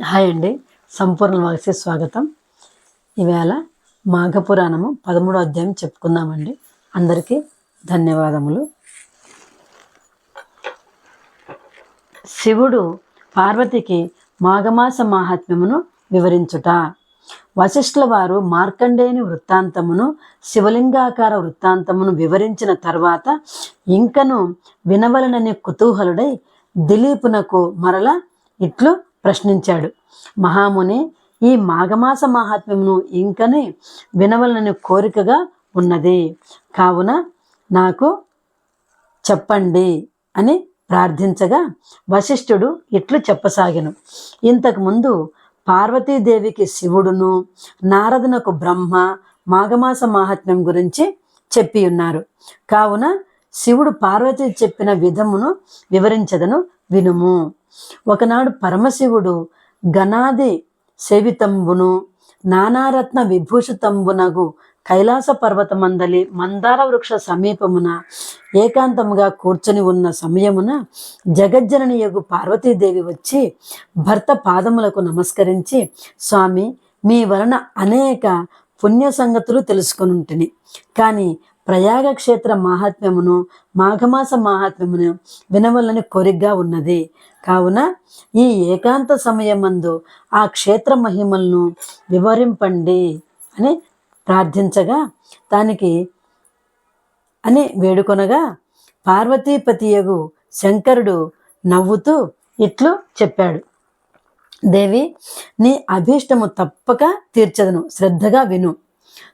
Hi అండి. సంపూర్ణ వాసి స్వాగతం. ఈవేళ మాఘపురాణము పదమూడో అధ్యాయం చెప్పుకుందామండి. అందరికీ ధన్యవాదములు. శివుడు పార్వతికి మాఘమాస మాహాత్మ్యమును వివరించుట. వశిష్ఠుల వారు మార్కండేయుని వృత్తాంతమును శివలింగాకార వృత్తాంతమును వివరించిన తర్వాత ఇంకను వినవలనని కుతూహలుడై దిలీపునకు మరల ఇట్లు ప్రశ్నించాడు. మహాముని ఈ మాఘమాస మహాత్మ్యమును ఇంకని వినవలనని కోరికగా ఉన్నది. కావున నాకు చెప్పండి అని ప్రార్థించగా వశిష్ఠుడు ఇట్లు చెప్పసాగాను. ఇంతకుముందు పార్వతీదేవికి శివుడును నారదునకు బ్రహ్మ మాఘమాస మహాత్మ్యం గురించి చెప్పి ఉన్నారు కావున శివుడు పార్వతి చెప్పిన విధమును వివరించదను వినుము. ఒకనాడు పరమశివుడు గణాది సేవితంబును నానారత్న విభూషితంబునగు కైలాస పర్వతమందలి మందార వృక్ష సమీపమున ఏకాంతముగా కూర్చొని ఉన్న సమయమున జగజ్జననియగు పార్వతీదేవి వచ్చి భర్త పాదములకు నమస్కరించి స్వామి మీ వలన అనేక పుణ్య సంగతులు తెలుసుకొనుంటిని. కానీ ప్రయాగ క్షేత్ర మాహాత్మ్యమును మాఘమాస మాహాత్మ్యమును వినవలని కోరికగా ఉన్నది. కావున ఈ ఏకాంత సమయమందు ఆ క్షేత్ర మహిమలను వివరింపండి అని ప్రార్థించగా దానికి అని వేడుకొనగా పార్వతీపతియగు శంకరుడు నవ్వుతూ ఇట్లు చెప్పాడు. దేవి నీ అభీష్టము తప్పక తీర్చదను. శ్రద్ధగా విను.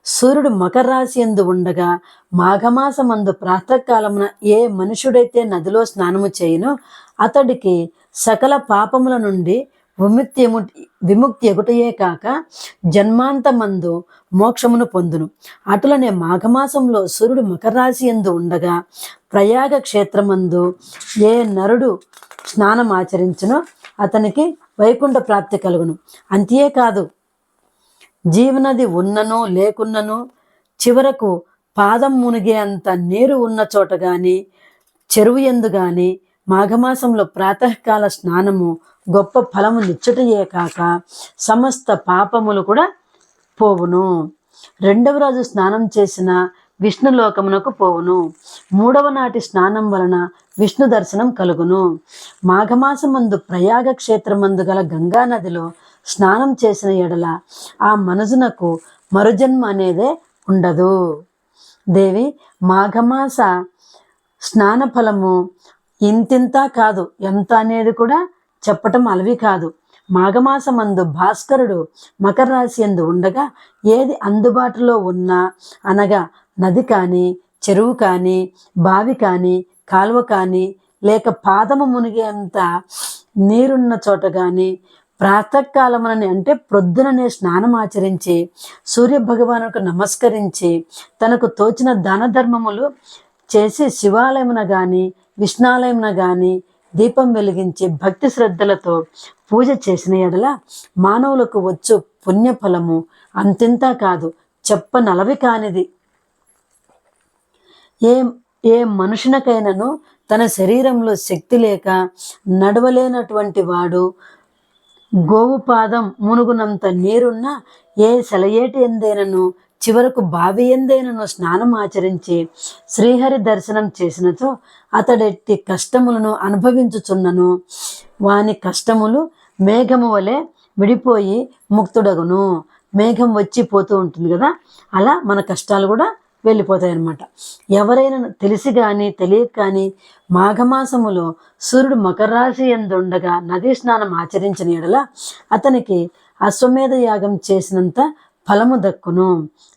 సూర్యుడు మకర రాశి ఎందు ఉండగా మాఘమాసమందు ప్రాతకాలమున ఏ మనుషుడైతే నదిలో స్నానము చేయను అతడికి సకల పాపముల నుండి విముక్తి విముక్తి ఎగుటయే కాక జన్మాంతమందు మోక్షమును పొందును. అటులనే మాఘమాసంలో సూర్యుడు మకరరాశి ఎందు ఉండగా ప్రయాగ క్షేత్రమందు ఏ నరుడు స్నానం ఆచరించునో అతనికి వైకుంఠ ప్రాప్తి కలుగును. అంతేకాదు జీవనది ఉన్ననో లేకున్ననో చివరకు పాదం మునిగే అంత నీరు ఉన్న చోట కానీ చెరువు ఎందు కానీ మాఘమాసంలో ప్రాతకాల స్నానము గొప్ప ఫలము నిచ్చటయే కాక సమస్త పాపములు కూడా పోవును. రెండవ రోజు స్నానం చేసిన విష్ణులోకమునకు పోవును. మూడవ నాటి స్నానం వలన విష్ణు దర్శనం కలుగును. మాఘమాసమందు ప్రయాగ క్షేత్రమందు గల గంగా నదిలో స్నానం చేసిన ఎడల ఆ మనసునకు మరుజన్మ అనేదే ఉండదు. దేవి మాఘమాస స్నాన ఫలము ఇంతింత కాదు ఎంత అనేది కూడా చెప్పటం అలవి కాదు. మాఘమాసమందు భాస్కరుడు మకర రాశి ఎందు ఉండగా ఏది అందుబాటులో ఉన్నా అనగా నది కానీ చెరువు కానీ బావి కానీ కాలువ కానీ లేక పాదము మునిగేంత నీరున్న చోట కానీ ప్రాతకాలమునని అంటే ప్రొద్దుననే స్నానం ఆచరించి సూర్యభగవానుకు నమస్కరించి తనకు తోచిన దాన ధర్మములు చేసి శివాలయమున కానీ విష్ణాలయమున కానీ దీపం వెలిగించి భక్తి శ్రద్ధలతో పూజ చేసిన ఎడల మానవులకు వచ్చు పుణ్యఫలము అంతింత కాదు చెప్పనలవి కానిది. ఏ ఏ మనుషునకైనాను తన శరీరంలో శక్తి లేక నడవలేనటువంటి వాడు గోవు పాదం మునుగునంత నీరున్న ఏ సెలయేటి ఎందేనను చివరకు బావి ఎందైనను స్నానం ఆచరించి శ్రీహరి దర్శనం చేసినతో అతడెట్టి కష్టములను అనుభవించుచున్నను. వాని కష్టములు మేఘము వలె విడిపోయి ముక్తుడగును. మేఘం వచ్చి పోతూ ఉంటుంది కదా అలా మన కష్టాలు కూడా వెళ్ళిపోతాయి అన్నమాట ఎవరైనా తెలిసి కానీ తెలియక కానీ మాఘమాసములో సూర్యుడు మకర రాశి ఎందుండగా నదీ స్నానం ఆచరించిన ఎడల అతనికి అశ్వమేధ యాగం చేసినంత ఫలము దక్కును.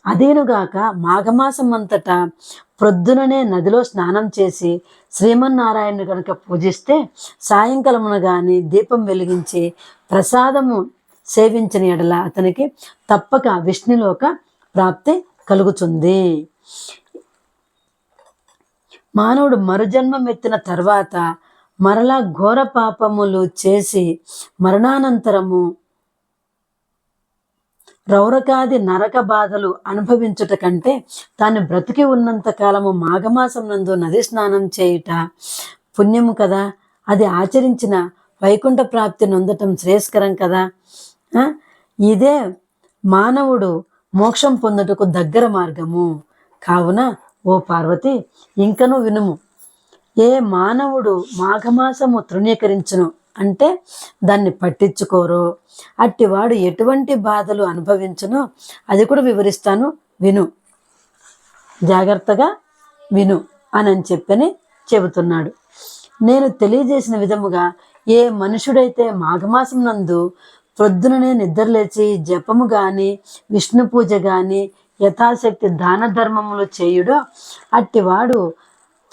అదేనుగాక మాఘమాసం అంతటా ప్రొద్దుననే నదిలో స్నానం చేసి శ్రీమన్నారాయణుని కనుక పూజిస్తే సాయంకాలమున కానీ దీపం వెలిగించి ప్రసాదము సేవించిన ఎడల అతనికి తప్పక విష్ణులోక ప్రాప్తి కలుగుతుంది. మానవుడు మరుజన్మం ఎత్తిన తర్వాత మరలా ఘోర పాపములు చేసి మరణానంతరము రౌరకాది నరక బాధలు అనుభవించుట కంటే తాను బ్రతికి ఉన్నంత కాలము మాఘమాసం నందు నది స్నానం చేయుట పుణ్యము కదా? అది ఆచరించిన వైకుంఠ ప్రాప్తి నొందటం శ్రేయస్కరం కదా? ఇదే మానవుడు మోక్షం పొందుటకు దగ్గర మార్గము. కావున ఓ పార్వతి ఇంకను వినుము. ఏ మానవుడు మాఘమాసము తృణీకరించును. అంటే దాన్ని పట్టించుకోరో. అట్టివాడు ఎటువంటి బాధలు అనుభవించను అది కూడా వివరిస్తాను. విను. జాగ్రత్తగా విను అని చెప్పని చెబుతున్నాడు. నేను తెలియజేసిన విధముగా ఏ మనుషుడైతే మాఘమాసం నందు ప్రొద్దుననే నిద్రలేచి జపము కానీ విష్ణు పూజ కానీ యథాశక్తి దాన ధర్మములు చేయుడో అట్టివాడు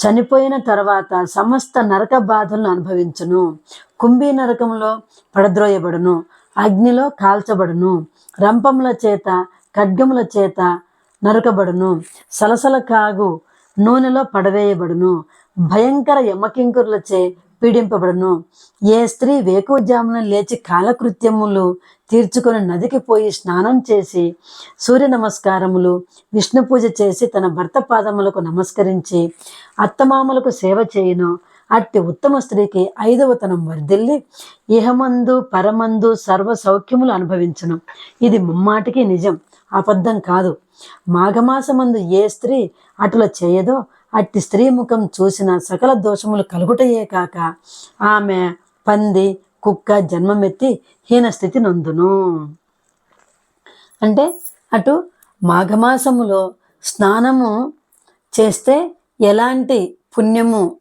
చనిపోయిన తర్వాత సమస్త నరక బాధలను అనుభవించును. కుంభీ నరకంలో పడద్రోయబడును. అగ్నిలో కాల్చబడును. రంపముల చేత ఖడ్గముల చేత నరకబడును. సలసల కాగు నూనెలో పడవేయబడును. భయంకర యమకింకురులచే పీడింపబడును. ఏ స్త్రీ వేకువజామున లేచి కాలకృత్యములు తీర్చుకొని నదికి పోయి స్నానం చేసి సూర్య నమస్కారములు విష్ణు పూజ చేసి తన భర్త పాదములకు నమస్కరించి అత్తమామలకు సేవ చేయను. అట్టి ఉత్తమ స్త్రీకి ఐదవ తనం వర్ధిల్లి ఇహమందు పరమందు సర్వ సౌఖ్యములు అనుభవించను. ఇది ముమ్మాటికి నిజం అబద్ధం కాదు. మాఘమాసమందు ఏ స్త్రీ అటుల చేయదో అట్టి స్త్రీ ముఖం చూసిన సకల దోషములు కలుగుటయే కాక ఆమె పంది కుక్క జన్మమెత్తి హీన స్థితి నందును. అంటే అటు మాఘమాసములో స్నానము చేస్తే ఎలాంటి పుణ్యము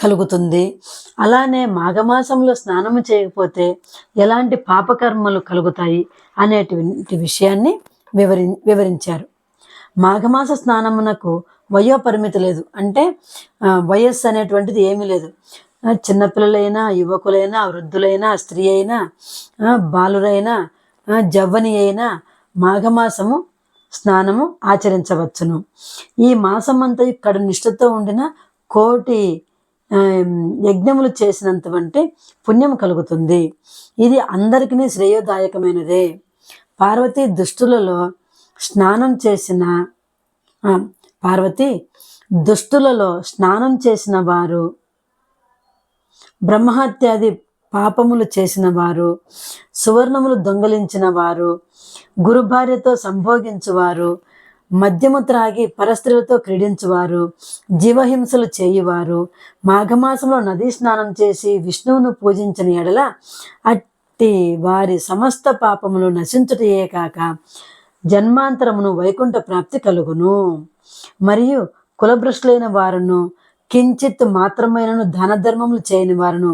కలుగుతుంది? అలానే మాఘమాసంలో స్నానము చేయకపోతే ఎలాంటి పాపకర్మలు కలుగుతాయి అనేటువంటి విషయాన్ని వివరి వివరించారు. మాఘమాస స్నానమునకు వయోపరిమితి లేదు. అంటే వయస్సు అనేటువంటిది ఏమీ లేదు. చిన్నపిల్లలైనా యువకులైనా వృద్ధులైనా స్త్రీ అయినా బాలురైనా జవ్వని అయినా మాఘమాసము స్నానము ఆచరించవచ్చును. ఈ మాసమంతా ఇక్కడ నిష్ఠతో ఉండిన కోటి యజ్ఞములు యజ్ఞములు చేసినంతవంటి పుణ్యం కలుగుతుంది. ఇది అందరికీ శ్రేయోదాయకమైనదే. పార్వతీ దుష్టులలో స్నానం చేసిన పార్వతి దుష్టులలో స్నానం చేసిన వారు బ్రహ్మహత్యాది పాపములు చేసిన వారు సువర్ణములు దొంగలించిన వారు గురుభార్యతో సంభోగించువారు మద్యము త్రాగి పరస్త్రీలతో క్రీడించువారు జీవహింసలు చేయువారు మాఘమాసంలో నదీ స్నానం చేసి విష్ణువును పూజించిన ఎడల అట్టి వారి సమస్త పాపములు నశించుటయే కాక జన్మాంతరమును వైకుంఠ ప్రాప్తి కలుగును. మరియు కులభ్రష్టులైన వారును కించిత్ మాత్రమైనను ధనధర్మములు ధర్మములు చేయని వారును.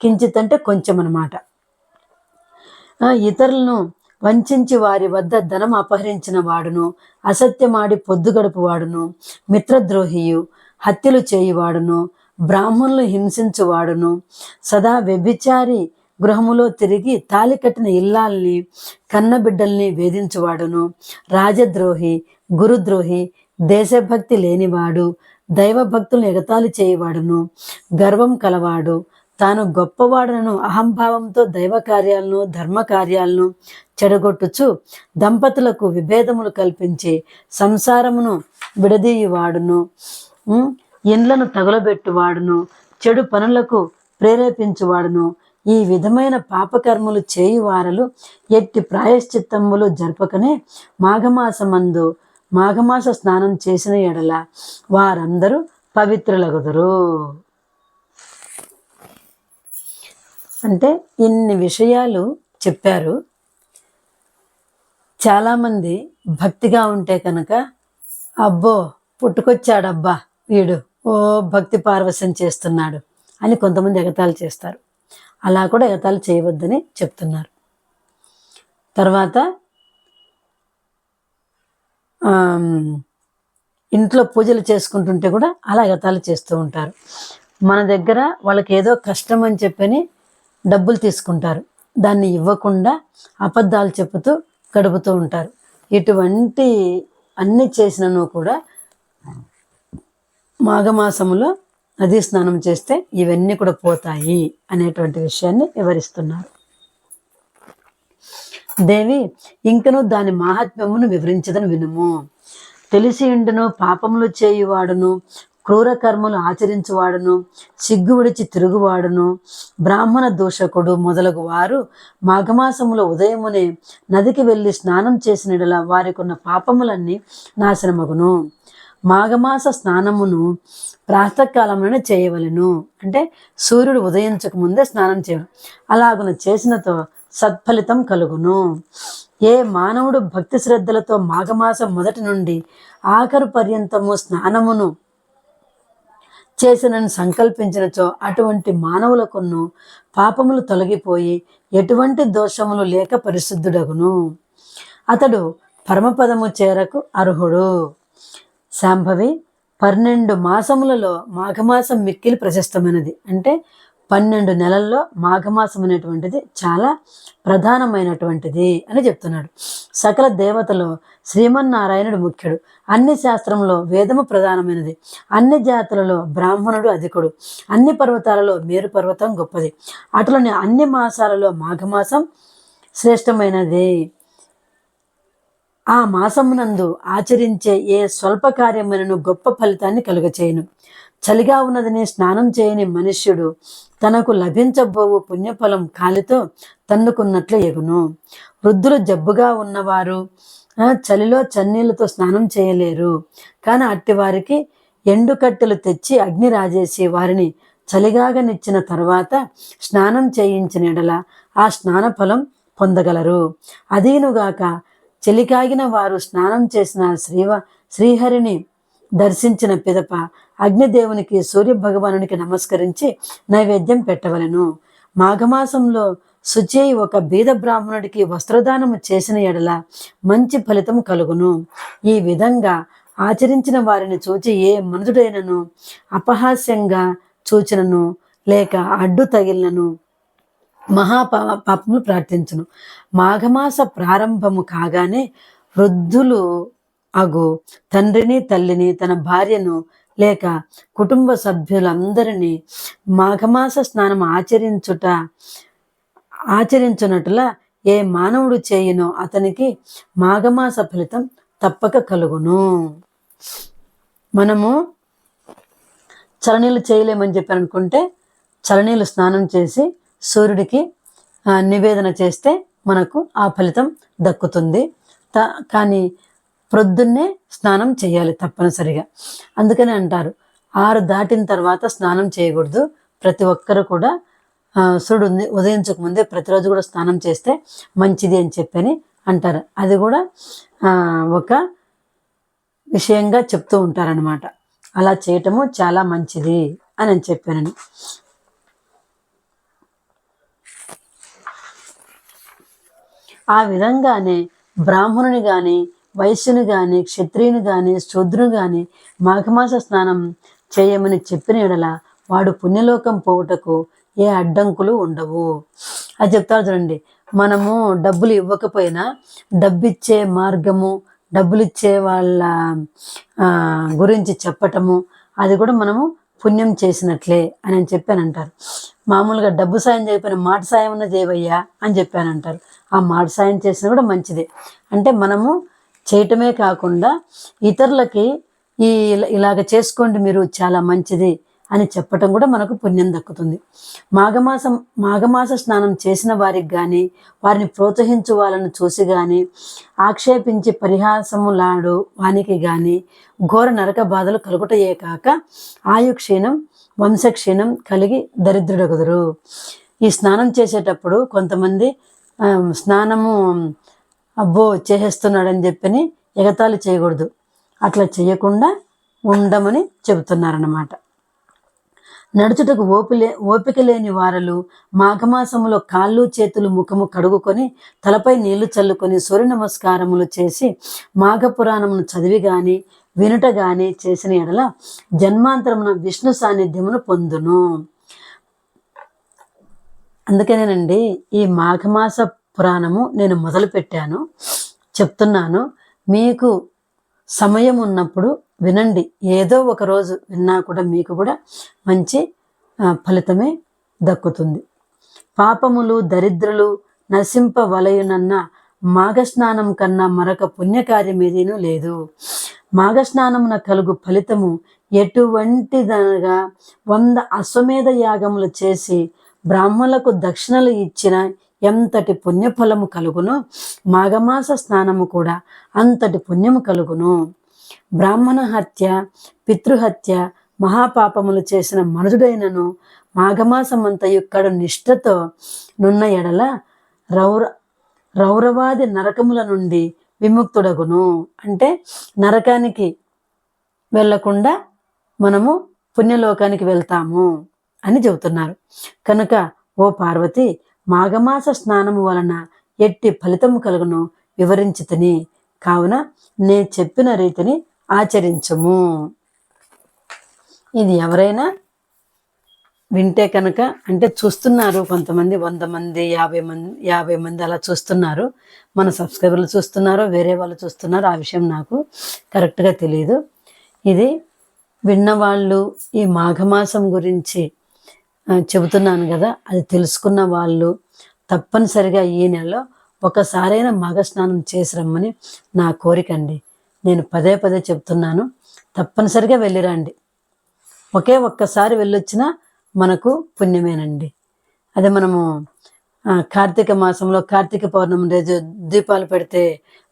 కించిత్ అంటే కొంచెం అన్నమాట ఇతరులను వంచించి వారి వద్ద ధనం అపహరించిన వాడును అసత్యమాడి పొద్దుగడుపు వాడును మిత్రద్రోహియు హత్యలు చేయువాడును బ్రాహ్మణులు హింసించువాడును సదా వ్యభిచారి గృహములో తిరిగి తాలి కట్టిన ఇల్లాల్ని కన్నబిడ్డల్ని వేధించువాడును రాజద్రోహి గురుద్రోహి దేశభక్తి లేనివాడు దైవభక్తులను ఎగతాళి చేయవాడును గర్వం కలవాడు. తాను గొప్పవాడనను అహంభావంతో దైవ కార్యాలను ధర్మ కార్యాలను చెడగొట్టుచు దంపతులకు విభేదములు కల్పించి సంసారమును విడదీయువాడును. ఇండ్లను తగులబెట్టువాడును చెడు పనులకు ప్రేరేపించువాడును. ఈ విధమైన పాపకర్మలు చేయువారలు ఎట్టి ప్రాయశ్చిత్తములు జరపకనే మాఘమాసమందు మాఘమాస స్నానం చేసిన ఎడల వారందరూ పవిత్రులగుదురు. అంటే ఇన్ని విషయాలు చెప్పారు. చాలామంది భక్తిగా ఉంటే కనుక అబ్బో పుట్టుకొచ్చాడబ్బా వీడు ఓ భక్తి పార్వశ్యం చేస్తున్నాడు అని కొంతమంది ఎగతాలు చేస్తారు. అలా కూడా ఎగతాలు చేయవద్దని చెప్తున్నారు. తర్వాత ఇంట్లో పూజలు చేసుకుంటుంటే కూడా అలా ఎగతాళి చేస్తూ ఉంటారు. మన దగ్గర వాళ్ళకి ఏదో కష్టం అని చెప్పని డబ్బులు తీసుకుంటారు. దాన్ని ఇవ్వకుండా అబద్ధాలు చెబుతూ గడుపుతూ ఉంటారు. ఇటువంటి అన్ని చేసినను కూడా మాఘమాసములో నదీ స్నానం చేస్తే ఇవన్నీ కూడా పోతాయి అనేటువంటి విషయాన్ని వివరిస్తున్నారు. దేవి ఇంకను దాని మహాత్మ్యమును వివరించదని వినుము. తెలిసి ఉండును పాపములు చేయువాడును క్రూర కర్మలు ఆచరించువాడును సిగ్గు విడిచి తిరుగువాడును. బ్రాహ్మణ దూషకుడు మొదలగు వారు మాఘమాసములో ఉదయమునే నదికి వెళ్ళి స్నానం చేసినడల వారికున్న పాపములన్నీ నాశనమగును. మాఘమాస స్నానమును ప్రాతకాలంలోనే చేయవలెను. అంటే సూర్యుడు ఉదయించక ముందే స్నానం చేయడం అలాగున చేసినతో సత్ఫలితం కలుగును. ఏ మానవుడు భక్తి శ్రద్ధలతో మాఘమాసం మొదటి నుండి ఆఖరు పర్యంతము స్నానమును చేసినని సంకల్పించినచో అటువంటి మానవులకును పాపములు తొలగిపోయి ఎటువంటి దోషములు లేక పరిశుద్ధుడగును. అతడు పరమపదము చేరకు అర్హుడు. శాంభవి పన్నెండు మాసములలో మాఘమాసం మిక్కిలి ప్రశస్తమైనది. అంటే పన్నెండు నెలల్లో మాఘమాసం అనేటువంటిది చాలా ప్రధానమైనటువంటిది అని చెప్తున్నాడు. సకల దేవతలో శ్రీమన్నారాయణుడు ముఖ్యుడు. అన్ని శాస్త్రంలో వేదము ప్రధానమైనది. అన్ని జాతులలో బ్రాహ్మణుడు అధికుడు. అన్ని పర్వతాలలో మేరు పర్వతం గొప్పది. అటులోని అన్ని మాసాలలో మాఘమాసం శ్రేష్టమైనది. ఆ మాసమునందు ఆచరించే ఏ స్వల్ప కార్యములను గొప్ప ఫలితాన్ని కలుగచేయను. చలిగా ఉన్నదని స్నానం చేయని మనుష్యుడు తనకు లభించబోవు పుణ్యఫలం కాలితో తన్నుకున్నట్లు ఎగును. వృద్ధులు జబ్బుగా ఉన్నవారు చలిలో చన్నీళ్ళతో స్నానం చేయలేరు. కానీ అట్టి వారికి ఎండుకట్టెలు తెచ్చి అగ్ని రాజేసి వారిని చలిగాగనిచ్చిన తర్వాత స్నానం చేయించిన ఎడల ఆ స్నాన ఫలం పొందగలరు. అదీనుగాక చలికాగిన వారు స్నానం చేసిన శ్రీవ శ్రీహరిని దర్శించిన పిదప అగ్నిదేవునికి సూర్య భగవానునికి నమస్కరించి నైవేద్యం పెట్టవలను. మాఘమాసంలో శుచి ఒక బీద బ్రాహ్మణుడికి వస్త్రదానము చేసిన ఎడల మంచి ఫలితం కలుగును. ఈ విధంగా ఆచరించిన వారిని చూచి ఏ మనుషుడైనను అపహాస్యంగా చూచినను లేక అడ్డు తగిలినను మహాపా పాపములు ప్రార్థించును. మాఘమాస ప్రారంభము కాగానే వృద్ధులు అగు తండ్రిని తల్లిని తన భార్యను లేక కుటుంబ సభ్యులందరినీ మాఘమాస స్నానం ఆచరించుట ఆచరించున్నట్ల ఏ మానవుడు చేయునో అతనికి మాఘమాస ఫలితం తప్పక కలుగును. మనము చలనీలు చేయలేమని చెప్పి అనుకుంటే చలనీలు స్నానం చేసి సూర్యుడికి నివేదన చేస్తే మనకు ఆ ఫలితం దక్కుతుంది. త కానీ ప్రొద్దున్నే స్నానం చేయాలి తప్పనిసరిగా. అందుకని అంటారు ఆరు దాటిన తర్వాత స్నానం చేయకూడదు. ప్రతి ఒక్కరు కూడా సూర్యుడు ఉదయించక ముందే ప్రతిరోజు కూడా స్నానం చేస్తే మంచిది అని చెప్పని అంటారు. అది కూడా ఒక విషయంగా చెప్తూ ఉంటారనమాట అలా చేయటము చాలా మంచిది అని చెప్పానని. ఆ విధంగానే బ్రాహ్మణుని కానీ వైశ్యుని కానీ క్షత్రియుని కానీ శూద్రుని కానీ మాఘమాస స్నానం చేయమని చెప్పిన ఎడల వాడు పుణ్యలోకం పోవుటకు ఏ అడ్డంకులు ఉండవు. అది చెప్తారు చూడండి. మనము డబ్బులు ఇవ్వకపోయినా డబ్బిచ్చే మార్గము డబ్బులు ఇచ్చే వాళ్ళ గురించి చెప్పటము అది కూడా మనము పుణ్యం చేసినట్లే అని అని చెప్పానంటారు. మామూలుగా డబ్బు సాయం చేయకపోయిన మాట సాయం ఉన్న చేయవయ్యా అని చెప్పానంటారు. ఆ మాట సాయం చేసినా కూడా మంచిదే. అంటే మనము చేయటమే కాకుండా ఇతరులకి ఈ ఇలాగ చేసుకోండి మీరు చాలా మంచిది అని చెప్పటం కూడా మనకు పుణ్యం దక్కుతుంది. మాఘమాసం మాఘమాస స్నానం చేసిన వారికి కానీ వారిని ప్రోత్సహించు వాళ్ళని చూసి కానీ ఆక్షేపించి పరిహాసములాడు వానికి కానీ ఘోర నరక బాధలు కలుగుటయే కాక ఆయు క్షీణం వంశక్షీణం కలిగి దరిద్రుడగుదురు. ఈ స్నానం చేసేటప్పుడు కొంతమంది స్నానము అబ్బో చేసేస్తున్నాడని చెప్పని ఎగతాళి చేయకూడదు. అట్లా చేయకుండా ఉండమని చెబుతున్నారన్నమాట. నడుచుటకు ఓపిలే ఓపిక లేని వారలు మాఘమాసములో కాళ్ళు చేతులు ముఖము కడుగుకొని తలపై నీళ్ళు చల్లుకొని సూర్య నమస్కారములు చేసి మాఘ పురాణమును చదివి గాని వినుట గాని చేసిన ఎడల జన్మాంతరమున విష్ణు సాన్నిధ్యమును పొందును. అందుకనేనండి ఈ మాఘమాస పురాణము నేను మొదలుపెట్టాను చెప్తున్నాను. మీకు సమయం ఉన్నప్పుడు వినండి. ఏదో ఒక రోజు విన్నా కూడా మీకు కూడా మంచి ఫలితమే దక్కుతుంది. పాపములు దరిద్రులు నశింపవలయునన్న మాఘస్నానం కన్నా మరొక పుణ్యకార్యం ఏదీనూ లేదు. మాఘస్నానమున కలుగు ఫలితము ఎటువంటిదనగా వంద అశ్వమేధ యాగములు చేసి బ్రాహ్మణులకు దక్షిణలు ఇచ్చిన ఎంతటి పుణ్యఫలము కలుగునో మాఘమాస స్నానము కూడా అంతటి పుణ్యము కలుగును. బ్రాహ్మణ హత్య పితృహత్య మహాపాపములు చేసిన మనుజుడైనను మాఘమాసమంత ఇక్కడ నిష్ఠతో నున్న ఎడల రౌర రౌరవాది నరకముల నుండి విముక్తుడగును. అంటే నరకానికి వెళ్ళకుండా మనము పుణ్యలోకానికి వెళ్తాము అని చెబుతున్నారు. కనుక ఓ పార్వతి మాఘమాస స్నానము వలన ఎట్టి ఫలితము కలుగును వివరించితిని. కావున నేను చెప్పిన రీతిని ఆచరించము. ఇది ఎవరైనా వింటే కనుక అంటే చూస్తున్నారు కొంతమంది వంద మంది యాభై మంది యాభై మంది అలా చూస్తున్నారు. మన సబ్స్క్రైబర్లు చూస్తున్నారో వేరే వాళ్ళు చూస్తున్నారో ఆ విషయం నాకు కరెక్ట్గా తెలియదు ఇది విన్నవాళ్ళు ఈ మాఘమాసం గురించి చెబుతున్నాను కదా అది తెలుసుకున్న వాళ్ళు తప్పనిసరిగా ఈ నెలలో ఒకసారైనా మగ స్నానం చేసి రమ్మని నా కోరిక అండి. నేను పదే పదే చెప్తున్నాను తప్పనిసరిగా వెళ్ళిరండి. ఒకే ఒక్కసారి వెళ్ళొచ్చినా మనకు పుణ్యమేనండి. అదే మనము కార్తీక మాసంలో కార్తీక పౌర్ణమి రోజు దీపాలు పెడితే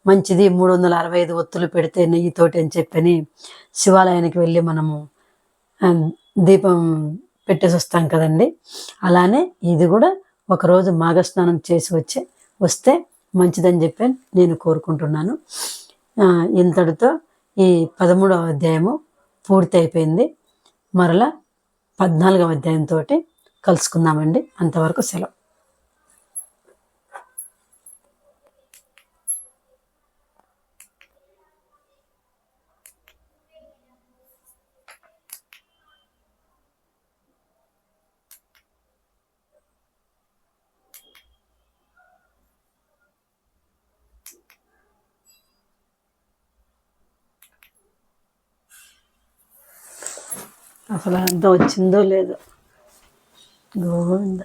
మంచిది మూడు వందల అరవై ఐదు ఒత్తులు పెడితే నెయ్యితోటి అని చెప్పని శివాలయానికి వెళ్ళి మనము దీపం పెట్టేసి వస్తాం కదండి. అలానే ఇది కూడా ఒకరోజు మాఘస్నానం చేసి వచ్చి వస్తే మంచిదని చెప్పి నేను కోరుకుంటున్నాను. ఇంతటితో ఈ పదమూడవ అధ్యాయము పూర్తి అయిపోయింది. మరలా పద్నాలుగవ అధ్యాయంతో కలుసుకుందామండి. అంతవరకు సెలవు. అసలు అంత వచ్చిందో లేదో. గోవింద.